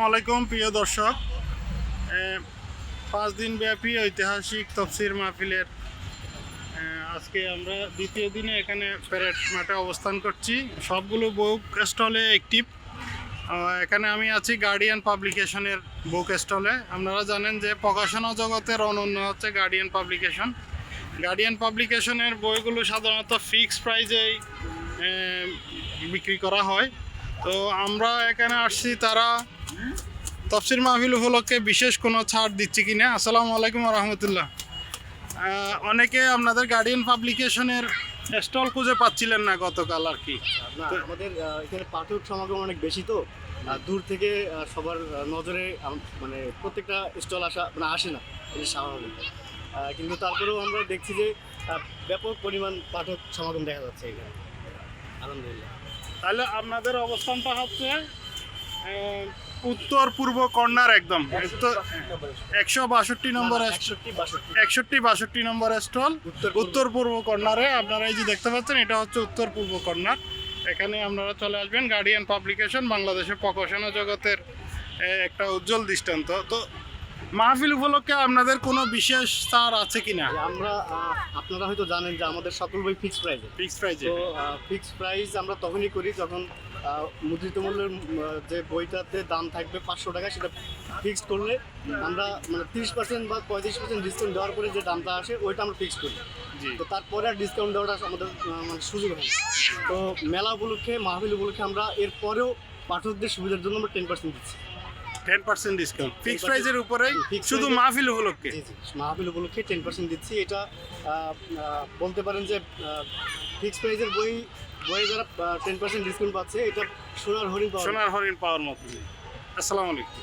আসসালামু আলাইকুম, প্রিয় দর্শক। পাঁচ দিন ব্যাপী ঐতিহাসিক তফসির মাহফিলের আজকে আমরা দ্বিতীয় দিনে এখানে প্যারেড মাঠে অবস্থান করছি। সবগুলো বুক স্টলে অ্যাক্টিভ। এখানে আমি আছি গার্ডিয়ান পাবলিকেশনের বুক স্টলে। আপনারা জানেন যে প্রকাশনা জগতের অনন্য হচ্ছে গার্ডিয়ান পাবলিকেশন গার্ডিয়ান পাবলিকেশনের বইগুলো সাধারণত ফিক্স প্রাইজেই বিক্রি করা হয়। তো আমরা এখানে আসছি তারা তফসির মাহফিল উপলক্ষে বিশেষ কোনো ছাড় দিচ্ছে কি না আসসালামু আলাইকুম রহমতুল্লাহ। অনেকে আপনাদের গার্ডিয়ান পাবলিকেশনের স্টল খুঁজে পাচ্ছিলেন না গতকাল আর কি। আমাদের এখানে পাঠক সমাগম অনেক বেশি তো। দূর থেকে সবার নজরে মানে প্রত্যেকটা স্টল আসা মানে আসে না। স্বাভাবিক। কিন্তু তারপরেও আমরা দেখছি যে ব্যাপক পরিমাণ পাঠক সমাগম দেখা যাচ্ছে এখানে। আলহামদুলিল্লাহ। তাহলে আপনাদের অবস্থানটা হচ্ছে উত্তর পূর্ব কর্নার একদম। একশো বাষট্টি নম্বর একষট্টি বাষট্টি নম্বর স্টল উত্তর উত্তর পূর্ব কর্নারে আপনারা এই যে দেখতে পাচ্ছেন এটা হচ্ছে উত্তর পূর্ব কর্নার। এখানে আপনারা চলে আসবেন গার্ডিয়ান পাবলিকেশন বাংলাদেশের প্রকাশনা জগতের একটা উজ্জ্বল দৃষ্টান্ত। তো মাহফিল উপলক্ষে আপনাদের কোনো বিশেষ ছাড় আছে কিনা? আমরা আপনারা হয়তো জানেন যে আমাদের সকল বই ফিক্স প্রাইজে ফিক্স প্রাইজে তো ফিক্সড প্রাইস আমরা তখনই করি যখন মুদ্রিত মূল্যের যে বইটাতে দাম থাকবে পাঁচশো টাকা সেটা ফিক্সড করলে আমরা মানে তিরিশ পার্সেন্ট বা পঁয়ত্রিশ পার্সেন্ট ডিসকাউন্ট দেওয়ার পরে যে দামটা আসে ওইটা আমরা ফিক্স করি। তো তারপরে আর ডিসকাউন্ট দেওয়াটা আমাদের মানে সুযোগ হয় তো মেলা উপলক্ষে মাহফিল উপলক্ষে আমরা এরপরেও পাঠকদের সুবিধার জন্য আমরা টেন পার্সেন্ট দিচ্ছি। টেন পার্সেন্ট ডিসকাউন্ট ফিক্স প্রাইজের উপরেই শুধু মাহফিল উপলক্ষে। মাহফিল উপলক্ষে টেন পার্সেন্ট দিচ্ছি। এটা বলতে পারেন যে ফিক্স প্রাইজের বই বইয়ে যারা টেন পার্সেন্ট ডিসকাউন্ট পাচ্ছে এটা সোনার হরিণ সোনার হরিণ পাওয়ার মতো। আসসালামু আলাইকুম।